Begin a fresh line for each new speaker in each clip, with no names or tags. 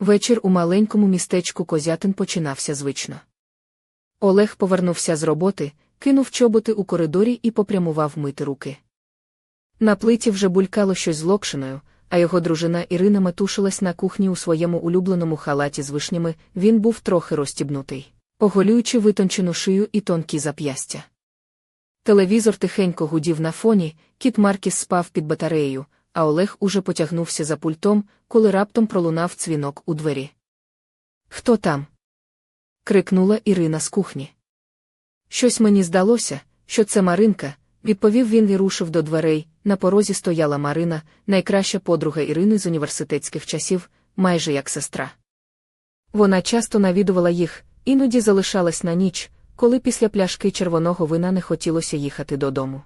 Вечір у маленькому містечку Козятин починався звично. Олег повернувся з роботи, кинув чоботи у коридорі і попрямував мити руки. На плиті вже булькало щось з локшиною, а його дружина Ірина метушилась на кухні у своєму улюбленому халаті з вишнями, він був трохи розтібнутий, оголюючи витончену шию і тонкі зап'ястя. Телевізор тихенько гудів на фоні, кіт Маркіс спав під батареєю, а Олег уже потягнувся за пультом, коли раптом пролунав дзвінок у двері. Хто там? крикнула Ірина з кухні. Щось мені здалося, що це Маринка, відповів він і рушив до дверей. На порозі стояла Марина, найкраща подруга Ірини з університетських часів, майже як сестра. Вона часто навідувала їх, іноді залишалась на ніч, коли після пляшки червоного вина не хотілося їхати додому.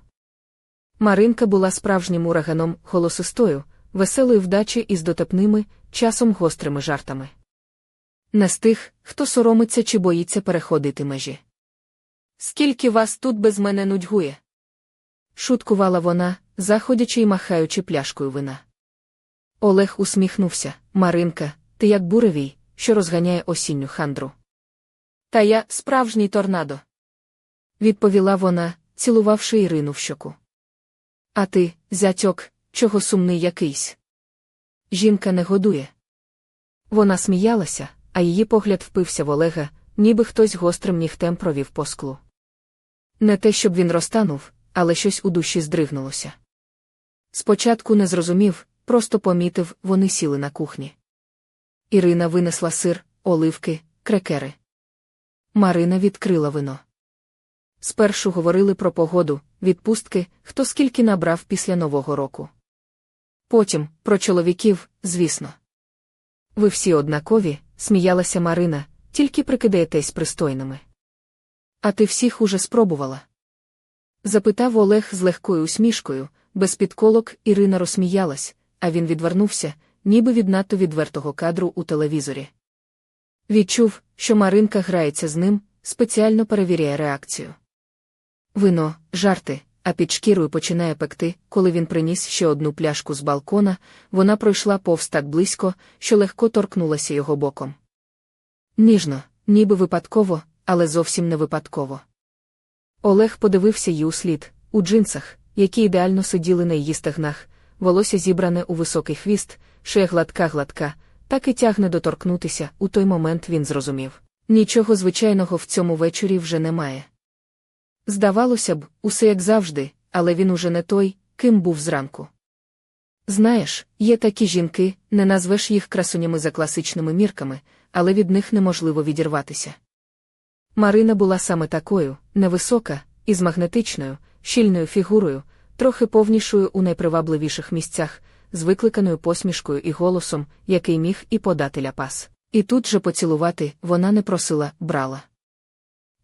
Маринка була справжнім ураганом голосистою, веселою вдачі і з дотепними, часом гострими жартами. Не з тих, хто соромиться чи боїться переходити межі. Скільки вас тут без мене нудьгує? шуткувала вона, заходячи й махаючи пляшкою вина. Олег усміхнувся Маринка, ти як буревій, що розганяє осінню хандру. Та я справжній торнадо. Відповіла вона, цілувавши Ірину в щоку. А ти, зятьок, чого сумний якийсь? Жінка не годує. Вона сміялася, а її погляд впився в Олега, ніби хтось гострим нігтем провів по склу. Не те, щоб він розтанув, але щось у душі здригнулося. Спочатку не зрозумів, просто помітив, вони сіли на кухні. Ірина винесла сир, оливки, крекери. Марина відкрила вино. Спершу говорили про погоду, відпустки, хто скільки набрав після Нового року. Потім, про чоловіків, звісно. Ви всі однакові, сміялася Марина, тільки прикидаєтесь пристойними. А ти всіх уже спробувала? запитав Олег з легкою усмішкою, без підколок Ірина розсміялась, а він відвернувся, ніби від надто відвертого кадру у телевізорі. Відчув, що Маринка грається з ним, спеціально перевіряє реакцію. Вино, жарти, а під шкірою починає пекти, коли він приніс ще одну пляшку з балкона, вона пройшла повз так близько, що легко торкнулася його боком. Ніжно, ніби випадково, але зовсім не випадково. Олег подивився їй у слід, у джинсах, які ідеально сиділи на її стегнах, волосся зібране у високий хвіст, шия гладка-гладка, так і тягне доторкнутися. У той момент він зрозумів. Нічого звичайного в цьому вечорі вже немає. Здавалося б, усе як завжди, але він уже не той, ким був зранку. Знаєш, є такі жінки, не назвеш їх красунями за класичними мірками, але від них неможливо відірватися. Марина була саме такою, невисока, із магнетичною, щільною фігурою, трохи повнішою у найпривабливіших місцях, з викликаною посмішкою і голосом, який міг і подати ляпас. І тут же поцілувати вона не просила, брала.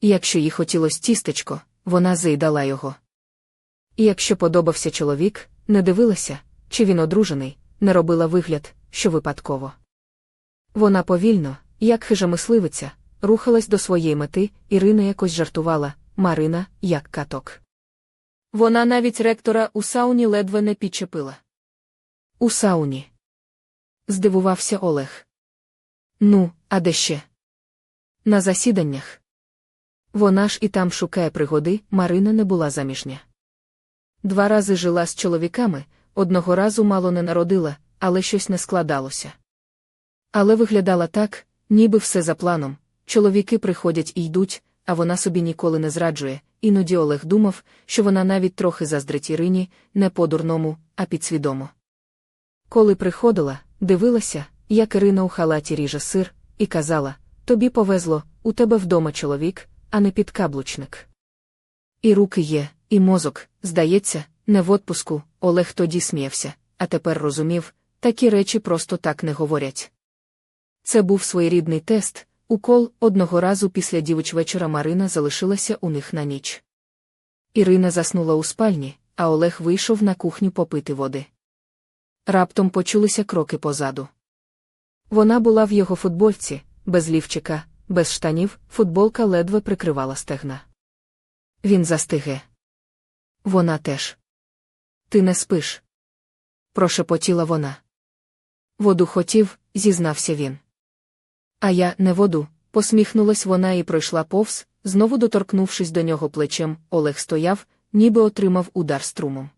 Якщо їй хотілося тістечко, вона заїдала його. І якщо подобався чоловік, не дивилася, чи він одружений, не робила вигляд, що випадково. Вона повільно, як хижа мисливиця, рухалась до своєї мети, Ірина якось жартувала, Марина, як каток. Вона навіть ректора у сауні ледве не підчепила. У сауні. Здивувався Олег. Ну, а де ще? На засіданнях. Вона ж і там шукає пригоди, Марина не була заміжня. Два рази жила з чоловіками, одного разу мало не народила, але щось не складалося. Але виглядала так, ніби все за планом, чоловіки приходять і йдуть, а вона собі ніколи не зраджує. Іноді Олег думав, що вона навіть трохи заздрить Ірині, не по-дурному, а підсвідомо. Коли приходила, дивилася, як Ірина у халаті ріже сир, і казала: Тобі повезло, у тебе вдома чоловік, а не підкаблучник. І руки є, і мозок, здається, не в отпуску, Олег тоді сміявся, а тепер розумів, такі речі просто так не говорять. Це був своєрідний тест, укол одного разу після дівичвечора Марина залишилася у них на ніч. Ірина заснула у спальні, а Олег вийшов на кухню попити води. Раптом почулися кроки позаду. Вона була в його футбольці, без лівчика, без штанів, футболка ледве прикривала стегна. Він застиге. Вона теж. Ти не спиш. Прошепотіла вона. Воду хотів, зізнався він. А я не воду, посміхнулась вона і пройшла повз, знову доторкнувшись до нього плечем, Олег стояв, ніби отримав удар струмом.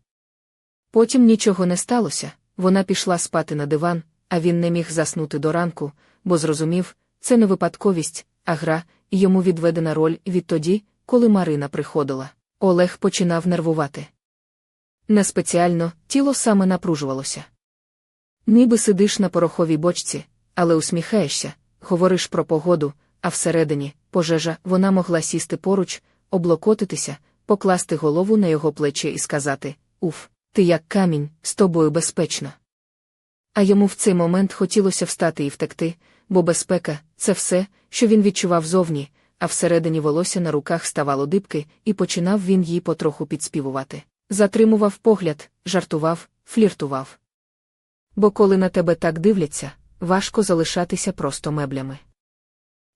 Потім нічого не сталося, вона пішла спати на диван, а він не міг заснути до ранку, бо зрозумів, це не випадковість, а гра, йому відведена роль відтоді, коли Марина приходила. Олег починав нервувати. Не спеціально, тіло саме напружувалося. Ніби сидиш на пороховій бочці, але усміхаєшся, говориш про погоду, а всередині, пожежа, вона могла сісти поруч, облокотитися, покласти голову на його плечі і сказати Уф, ти як камінь, з тобою безпечно. А йому в цей момент хотілося встати і втекти, бо безпека це все, що він відчував зовні, а всередині волосся на руках ставало дибки, і починав він їй потроху підспівувати. Затримував погляд, жартував, фліртував. Бо коли на тебе так дивляться, важко залишатися просто меблями.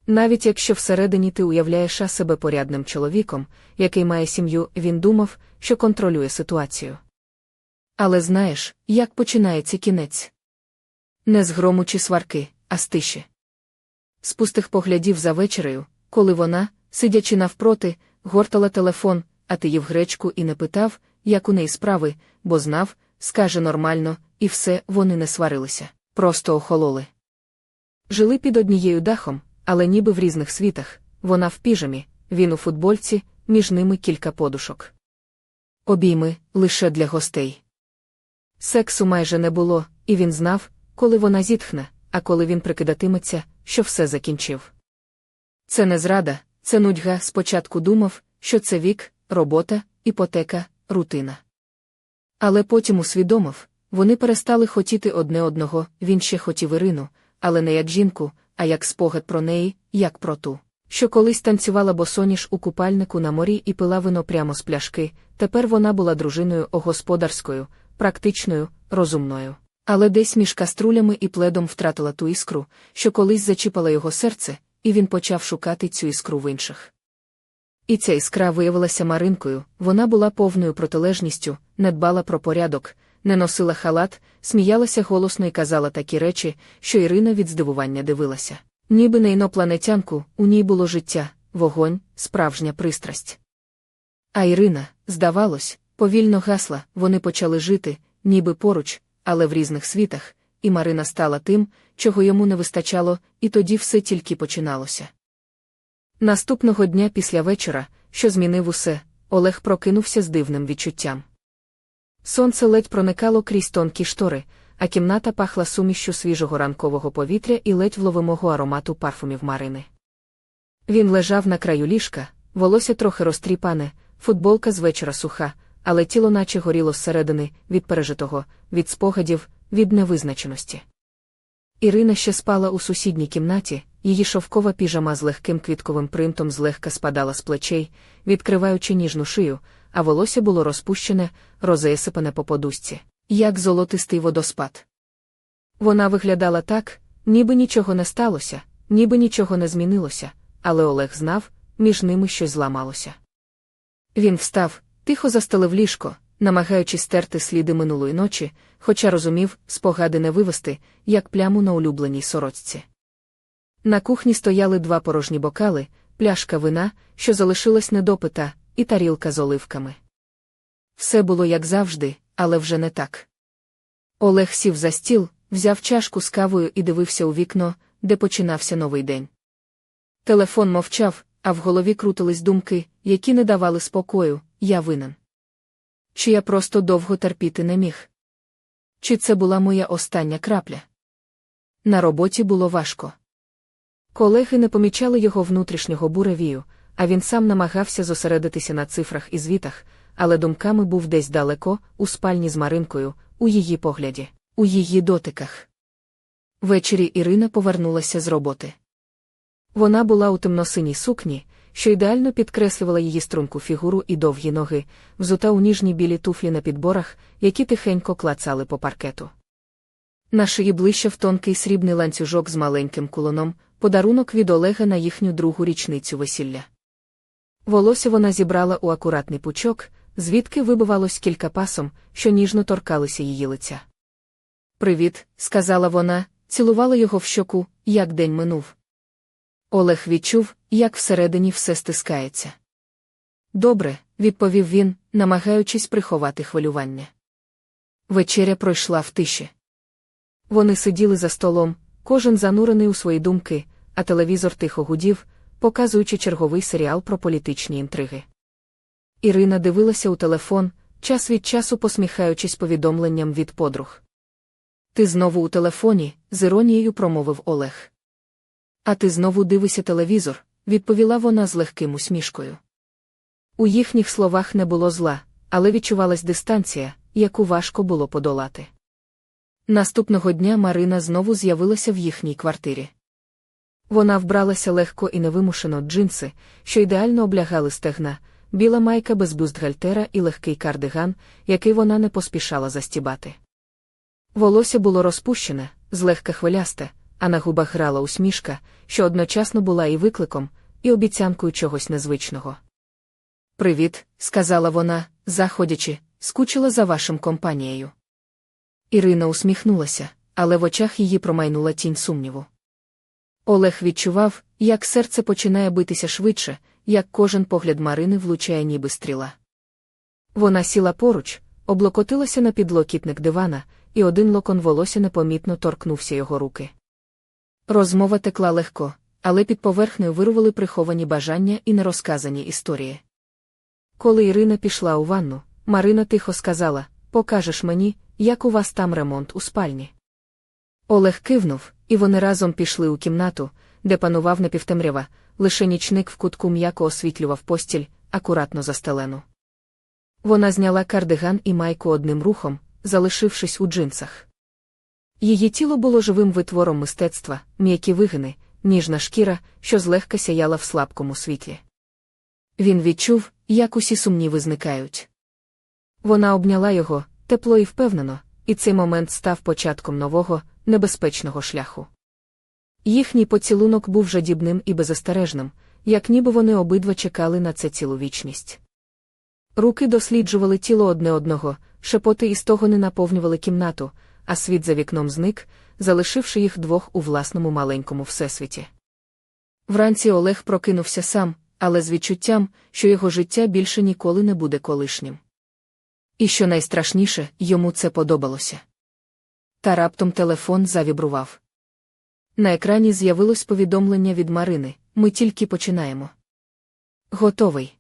Навіть якщо всередині ти уявляєш себе порядним чоловіком, який має сім'ю, він думав, що контролює ситуацію. Але знаєш, як починається кінець? Не з грому чи сварки, а з тиші. З пустих поглядів за вечерею, коли вона, сидячи навпроти, гортала телефон, а ти їв гречку і не питав, як у неї справи, бо знав, скаже нормально, і все вони не сварилися, просто охололи. Жили під однією дахом, але ніби в різних світах, вона в піжамі, він у футбольці, між ними кілька подушок. Обійми лише для гостей. Сексу майже не було, і він знав, коли вона зітхне, а коли він прикидатиметься, що все закінчив. Це не зрада, це нудьга спочатку думав, що це вік, робота, іпотека, рутина. Але потім усвідомив, вони перестали хотіти одне одного, він ще хотів Ірину, але не як жінку, а як спогад про неї, як про ту, що колись танцювала босоніж у купальнику на морі і пила вино прямо з пляшки, тепер вона була дружиною господарською, практичною, розумною. Але десь між каструлями і пледом втратила ту іскру, що колись зачіпала його серце, і він почав шукати цю іскру в інших. І ця іскра виявилася Маринкою, вона була повною протилежністю, не дбала про порядок, не носила халат, сміялася голосно і казала такі речі, що Ірина від здивування дивилася. Ніби на інопланетянку, у ній було життя, вогонь, справжня пристрасть. А Ірина, здавалось, повільно гасла, вони почали жити, ніби поруч, але в різних світах, і Марина стала тим, чого йому не вистачало, і тоді все тільки починалося. Наступного дня після вечора, що змінив усе, Олег прокинувся з дивним відчуттям. Сонце ледь проникало крізь тонкі штори, а кімната пахла сумішчю свіжого ранкового повітря і ледь вловимого аромату парфумів Марини. Він лежав на краю ліжка, волосся трохи розтріпане, футболка з вечора суха, але тіло наче горіло зсередини, від пережитого, від спогадів, від невизначеності. Ірина ще спала у сусідній кімнаті, її шовкова піжама з легким квітковим принтом злегка спадала з плечей, відкриваючи ніжну шию, а волосся було розпущене, розесипане по подушці, як золотистий водоспад. Вона виглядала так, ніби нічого не сталося, ніби нічого не змінилося, але Олег знав, між ними щось зламалося. Він встав, тихо застелив ліжко, намагаючись стерти сліди минулої ночі, хоча розумів, спогади не вивести, як пляму на улюбленій сорочці. На кухні стояли два порожні бокали, пляшка вина, що залишилась недопита, і тарілка з оливками. Все було як завжди, але вже не так. Олег сів за стіл, взяв чашку з кавою і дивився у вікно, де починався новий день. Телефон мовчав, а в голові крутились думки, які не давали спокою, я винен. Чи я просто довго терпіти не міг? Чи це була моя остання крапля? На роботі було важко. Колеги не помічали його внутрішнього буревію, а він сам намагався зосередитися на цифрах і звітах, але думками був десь далеко, у спальні з Маринкою, у її погляді, у її дотиках. Ввечері Ірина повернулася з роботи. Вона була у темносиній сукні, що ідеально підкреслювала її струнку фігуру і довгі ноги, взута у ніжні білі туфлі на підборах, які тихенько клацали по паркету. На шиї блищав тонкий срібний ланцюжок з маленьким кулоном, подарунок від Олега на їхню другу річницю весілля. Волосся вона зібрала у акуратний пучок, звідки вибивалось кілька пасом, що ніжно торкалися її лиця. Привіт, сказала вона, цілувала його в щоку, як день минув. Олег відчув, як всередині все стискається. Добре, відповів він, намагаючись приховати хвилювання. Вечеря пройшла в тиші. Вони сиділи за столом, кожен занурений у свої думки, а телевізор тихо гудів, показуючи черговий серіал про політичні інтриги. Ірина дивилася у телефон, час від часу посміхаючись повідомленням від подруг. Ти знову у телефоні, з іронією промовив Олег. А ти знову дивишся телевізор, відповіла вона з легким усмішкою. У їхніх словах не було зла, але відчувалась дистанція, яку важко було подолати. Наступного дня Марина знову з'явилася в їхній квартирі. Вона вбралася легко і невимушено джинси, що ідеально облягали стегна, біла майка без бюстгальтера і легкий кардиган, який вона не поспішала застібати. Волосся було розпущене, злегка хвилясте, а на губах грала усмішка, що одночасно була і викликом, і обіцянкою чогось незвичного. Привіт, сказала вона, заходячи, скучила за вашим компанією. Ірина усміхнулася, але в очах її промайнула тінь сумніву. Олег відчував, як серце починає битися швидше, як кожен погляд Марини влучає ніби стріла. Вона сіла поруч, облокотилася на підлокітник дивана, і один локон волосся непомітно торкнувся його руки. Розмова текла легко, але під поверхнею вирували приховані бажання і нерозказані історії. Коли Ірина пішла у ванну, Марина тихо сказала Покажеш мені, як у вас там ремонт у спальні. Олег кивнув, і вони разом пішли у кімнату, де панував напівтемрява, лише нічник в кутку м'яко освітлював постіль, акуратно застелену. Вона зняла кардиган і майку одним рухом, залишившись у джинсах. Її тіло було живим витвором мистецтва, м'які вигини, ніжна шкіра, що злегка сяяла в слабкому світлі. Він відчув, як усі сумніви зникають. Вона обняла його, тепло і впевнено, і цей момент став початком нового, небезпечного шляху. Їхній поцілунок був жадібним і безостережним, як ніби вони обидва чекали на це цілу вічність. Руки досліджували тіло одне одного, шепоти із того не наповнювали кімнату, а світ за вікном зник, залишивши їх двох у власному маленькому всесвіті. Вранці Олег прокинувся сам, але з відчуттям, що його життя більше ніколи не буде колишнім. І що найстрашніше, йому це подобалося. Та раптом телефон завібрував. На екрані з'явилось повідомлення від Марини ми тільки починаємо. Готовий.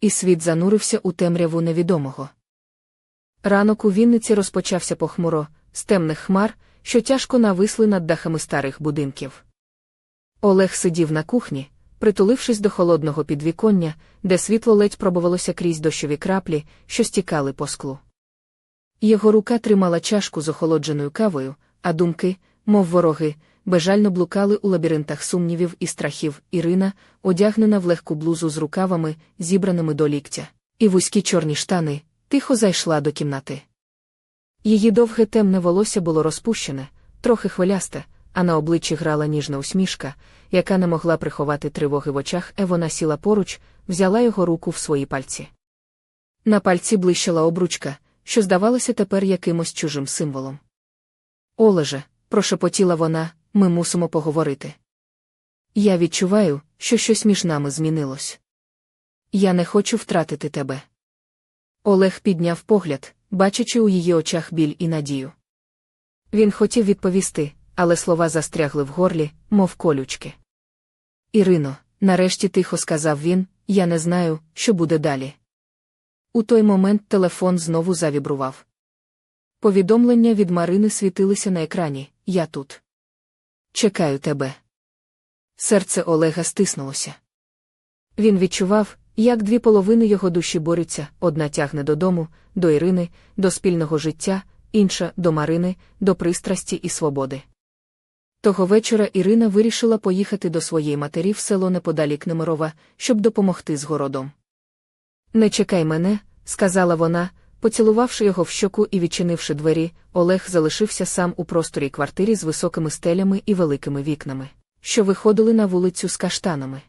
І світ занурився у темряву невідомого. Ранок у Вінниці розпочався похмуро, з темних хмар, що тяжко нависли над дахами старих будинків. Олег сидів на кухні, притулившись до холодного підвіконня, де світло ледь пробувалося крізь дощові краплі, що стікали по склу. Його рука тримала чашку з охолодженою кавою, а думки, мов вороги, бежально блукали у лабіринтах сумнівів і страхів Ірина, одягнена в легку блузу з рукавами, зібраними до ліктя, і вузькі чорні штани, тихо зайшла до кімнати. Її довге темне волосся було розпущене, трохи хвилясте, а на обличчі грала ніжна усмішка, яка не могла приховати тривоги в очах, е вона сіла поруч, взяла його руку в свої пальці. На пальці блищала обручка, що здавалася тепер якимось чужим символом. Олеже, прошепотіла вона, ми мусимо поговорити. Я відчуваю, що щось між нами змінилось. Я не хочу втратити тебе. Олег підняв погляд, бачачи у її очах біль і надію. Він хотів відповісти, але слова застрягли в горлі, мов колючки. Ірино, нарешті тихо сказав він, я не знаю, що буде далі. У той момент телефон знову завібрував. Повідомлення від Марини світилися на екрані Я тут. Чекаю тебе. Серце Олега стиснулося. Він відчував, як дві половини його душі борються, одна тягне додому, до Ірини, до спільного життя, інша до Марини, до пристрасті і свободи. Того вечора Ірина вирішила поїхати до своєї матері в село неподалік Немирова, щоб допомогти з городом. Не чекай мене, сказала вона, поцілувавши його в щоку і відчинивши двері, Олег залишився сам у просторі квартирі з високими стелями і великими вікнами, що виходили на вулицю з каштанами.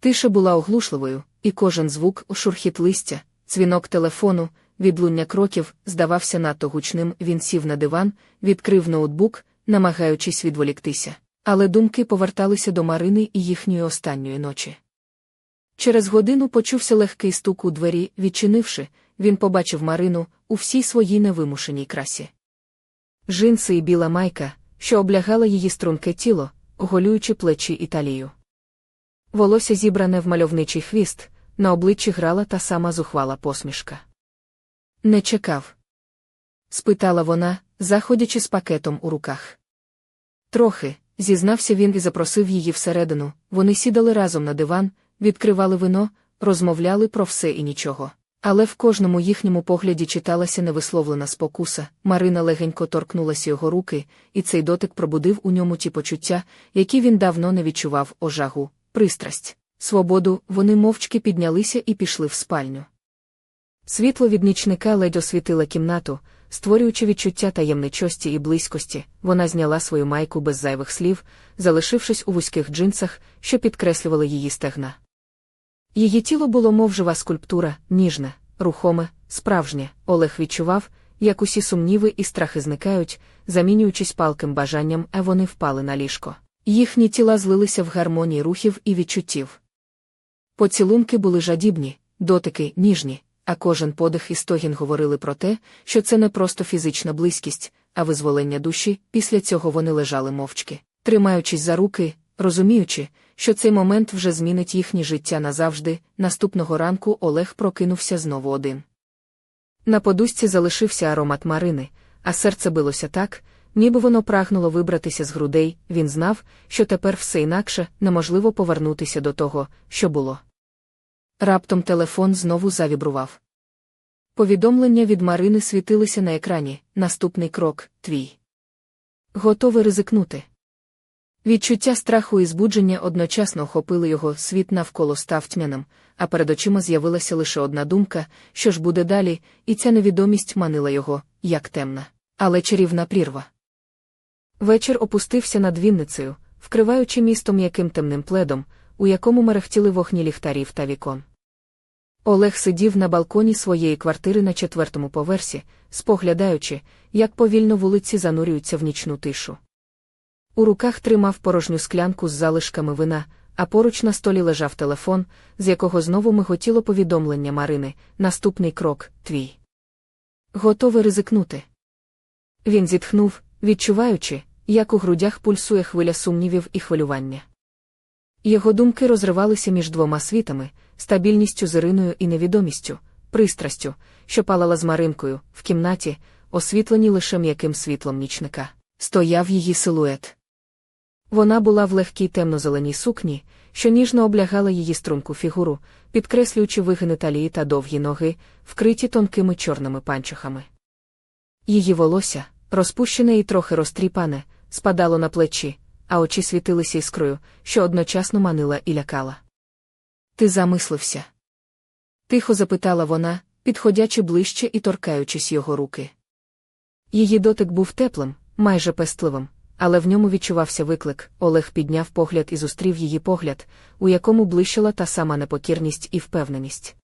Тиша була оглушливою, і кожен звук, шурхіт листя, дзвінок телефону, відлуння кроків, здавався надто гучним. Він сів на диван, відкрив ноутбук, намагаючись відволіктися. Але думки поверталися до Марини і їхньої останньої ночі. Через годину почувся легкий стук у двері, відчинивши, він побачив Марину у всій своїй невимушеній красі. Жинси і біла майка, що облягала її струнке тіло, оголюючи плечі і талію. Волосся зібране в мальовничий хвіст, на обличчі грала та сама зухвала посмішка. Не чекав? спитала вона, заходячи з пакетом у руках. Трохи, зізнався він і запросив її всередину. Вони сідали разом на диван, відкривали вино, розмовляли про все і нічого. Але в кожному їхньому погляді читалася невисловлена спокуса. Марина легенько торкнулася його руки, і цей дотик пробудив у ньому ті почуття, які він давно не відчував ожагу, пристрасть, свободу. Вони мовчки піднялися і пішли в спальню. Світло від нічника ледь освітило кімнату, створюючи відчуття таємничості і близькості, вона зняла свою майку без зайвих слів, залишившись у вузьких джинсах, що підкреслювали її стегна. Її тіло було мов жива скульптура, ніжне, рухоме, справжнє. Олег відчував, як усі сумніви і страхи зникають, замінюючись палким бажанням, а вони впали на ліжко. Їхні тіла злилися в гармонії рухів і відчуттів. Поцілунки були жадібні, дотики ніжні, а кожен подих і стогін говорили про те, що це не просто фізична близькість, а визволення душі. Після цього вони лежали мовчки, тримаючись за руки, розуміючи, що цей момент вже змінить їхнє життя назавжди. Наступного ранку Олег прокинувся знову один. На подушці залишився аромат Марини, а серце билося так, ніби воно прагнуло вибратися з грудей. Він знав, що тепер все інакше неможливо повернутися до того, що було. Раптом телефон знову завібрував. Повідомлення від Марини світилися на екрані. Наступний крок твій. Готовий ризикнути. Відчуття страху і збудження одночасно охопили його, світ навколо став тьмяним, а перед очима з'явилася лише одна думка, що ж буде далі, і ця невідомість манила його, як темна, але чарівна прірва. Вечір опустився над Вінницею, вкриваючи місто м'яким темним пледом, у якому мерехтіли вогні ліхтарів та вікон. Олег сидів на балконі своєї квартири на четвертому поверсі, споглядаючи, як повільно вулиці занурюються в нічну тишу. У руках тримав порожню склянку з залишками вина, а поруч на столі лежав телефон, з якого знову миготіло повідомлення Марини. Наступний крок твій. Готовий ризикнути. Він зітхнув, відчуваючи, як у грудях пульсує хвиля сумнівів і хвилювання. Його думки розривалися між двома світами, стабільністю з Іриною і невідомістю, пристрастю, що палала з Маринкою, в кімнаті, освітлені лише м'яким світлом нічника, стояв її силует. Вона була в легкій темно-зеленій сукні, що ніжно облягала її струнку фігуру, підкреслюючи вигини талії та довгі ноги, вкриті тонкими чорними панчохами. Її волосся, розпущене і трохи розтріпане, спадало на плечі, а очі світилися іскрою, що одночасно манила і лякала. Ти замислився? Тихо запитала вона, підходячи ближче і торкаючись його руки. Її дотик був теплим, майже пестливим, але в ньому відчувався виклик. Олег підняв погляд і зустрів її погляд, у якому блищила та сама непокірність і впевненість.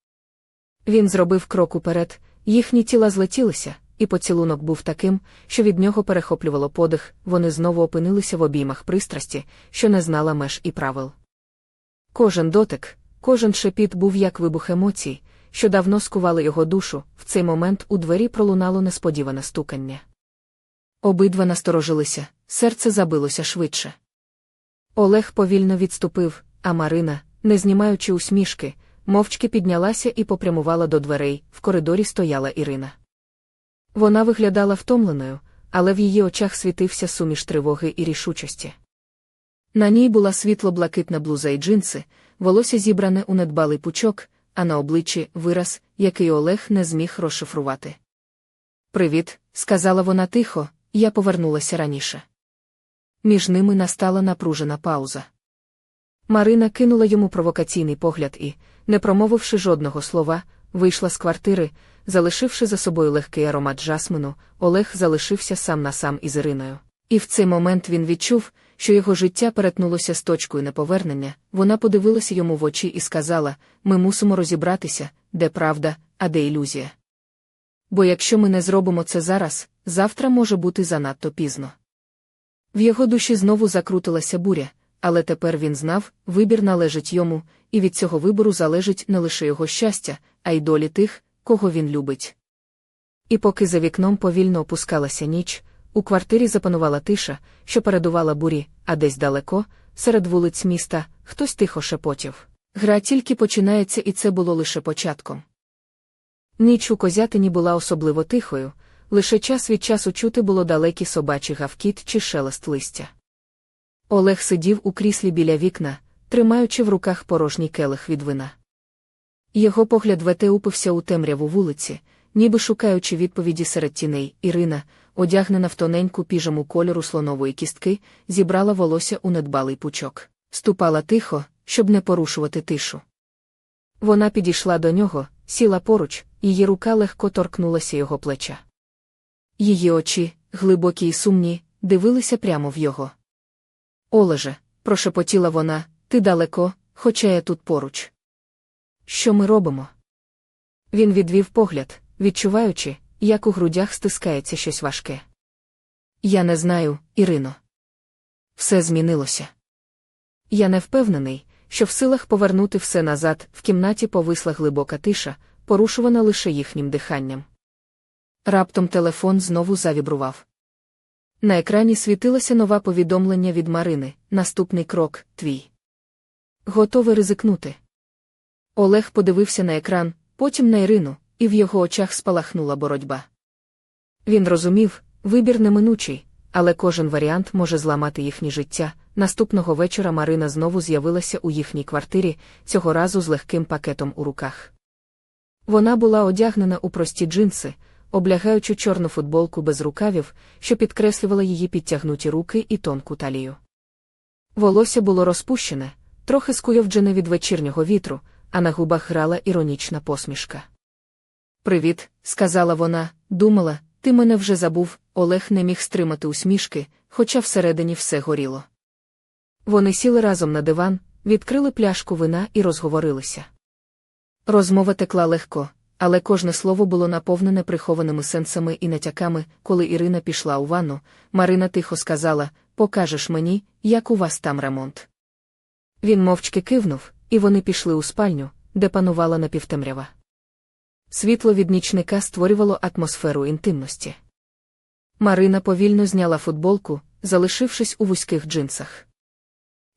Він зробив крок уперед, їхні тіла злетілися, і поцілунок був таким, що від нього перехоплювало подих, вони знову опинилися в обіймах пристрасті, що не знала меж і правил. Кожен дотик, кожен шепіт був як вибух емоцій, що давно скували його душу, в цей момент у двері пролунало несподіване стукання. Обидва насторожилися, серце забилося швидше. Олег повільно відступив, а Марина, не знімаючи усмішки, мовчки піднялася і попрямувала до дверей, в коридорі стояла Ірина. Вона виглядала втомленою, але в її очах світився суміш тривоги і рішучості. На ній була світло-блакитна блуза і джинси, волосся зібране у недбалий пучок, а на обличчі вираз, який Олег не зміг розшифрувати. Привіт, сказала вона тихо, я повернулася раніше. Між ними настала напружена пауза. Марина кинула йому провокаційний погляд і, не промовивши жодного слова, вийшла з квартири, залишивши за собою легкий аромат жасмину, Олег залишився сам на сам із Іриною. І в цей момент він відчув, що його життя перетнулося з точкою неповернення, вона подивилася йому в очі і сказала: ми мусимо розібратися, де правда, а де ілюзія. Бо якщо ми не зробимо це зараз, завтра може бути занадто пізно. В його душі знову закрутилася буря, але тепер він знав, вибір належить йому, і від цього вибору залежить не лише його щастя, а й долі тих, кого він любить. І поки за вікном повільно опускалася ніч, у квартирі запанувала тиша, що передувала бурі, а десь далеко, серед вулиць міста, хтось тихо шепотів. Гра тільки починається, і це було лише початком. Ніч у козятині була особливо тихою, лише час від часу чути було далекі собачі гавкіт чи шелест листя. Олег сидів у кріслі біля вікна, тримаючи в руках порожній келих від вина. Його погляд вете упився у темряву вулиці, ніби шукаючи відповіді серед тіней, Ірина, одягнена в тоненьку піжаму кольору слонової кістки, зібрала волосся у недбалий пучок, ступала тихо, щоб не порушувати тишу. Вона підійшла до нього, сіла поруч, її рука легко торкнулася його плеча. Її очі, глибокі й сумні, дивилися прямо в його. Олеже, прошепотіла вона, ти далеко, хоча я тут поруч. Що ми робимо? Він відвів погляд, відчуваючи, як у грудях стискається щось важке. Я не знаю, Ірино. Все змінилося. Я не впевнений, що в силах повернути все назад, в кімнаті повисла глибока тиша, порушувана лише їхнім диханням. Раптом телефон знову завібрував. На екрані світилося нове повідомлення від Марини. Наступний крок твій. Готовий ризикнути. Олег подивився на екран, потім на Ірину, і в його очах спалахнула боротьба. Він розумів, вибір неминучий, але кожен варіант може зламати їхнє життя. Наступного вечора Марина знову з'явилася у їхній квартирі, цього разу з легким пакетом у руках. Вона була одягнена у прості джинси, облягаючи чорну футболку без рукавів, що підкреслювала її підтягнуті руки і тонку талію. Волосся було розпущене, трохи скуйовджене від вечірнього вітру, а на губах грала іронічна посмішка. Привіт, сказала вона, думала, ти мене вже забув. Олег не міг стримати усмішки, хоча всередині все горіло. Вони сіли разом на диван, відкрили пляшку вина і розговорилися. Розмова текла легко, але кожне слово було наповнене прихованими сенсами і натяками, коли Ірина пішла у ванну, Марина тихо сказала Покажеш мені, як у вас там ремонт. Він мовчки кивнув, і вони пішли у спальню, де панувала напівтемрява. Світло від нічника створювало атмосферу інтимності. Марина повільно зняла футболку, залишившись у вузьких джинсах.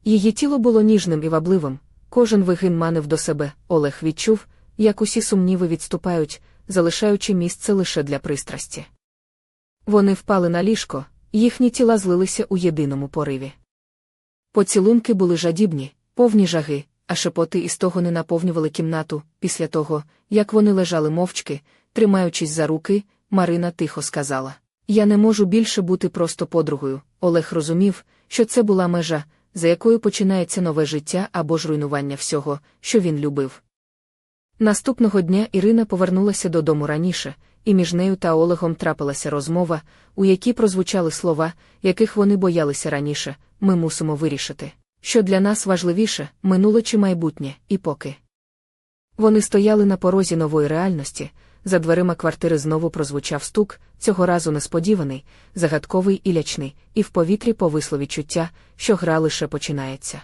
Її тіло було ніжним і вабливим, кожен вигин манив до себе, Олег відчув, як усі сумніви відступають, залишаючи місце лише для пристрасті. Вони впали на ліжко, їхні тіла злилися у єдиному пориві. Поцілунки були жадібні, повні жаги, а шепоти із того не наповнювали кімнату. Після того, як вони лежали мовчки, тримаючись за руки, Марина тихо сказала: Я не можу більше бути просто подругою. Олег розумів, що це була межа, за якою починається нове життя або ж руйнування всього, що він любив. Наступного дня Ірина повернулася додому раніше, і між нею та Олегом трапилася розмова, у якій прозвучали слова, яких вони боялися раніше ми мусимо вирішити, що для нас важливіше минуле чи майбутнє, і поки. Вони стояли на порозі нової реальності, за дверима квартири знову прозвучав стук, цього разу несподіваний, загадковий і лячний, і в повітрі повисло відчуття, що гра лише починається.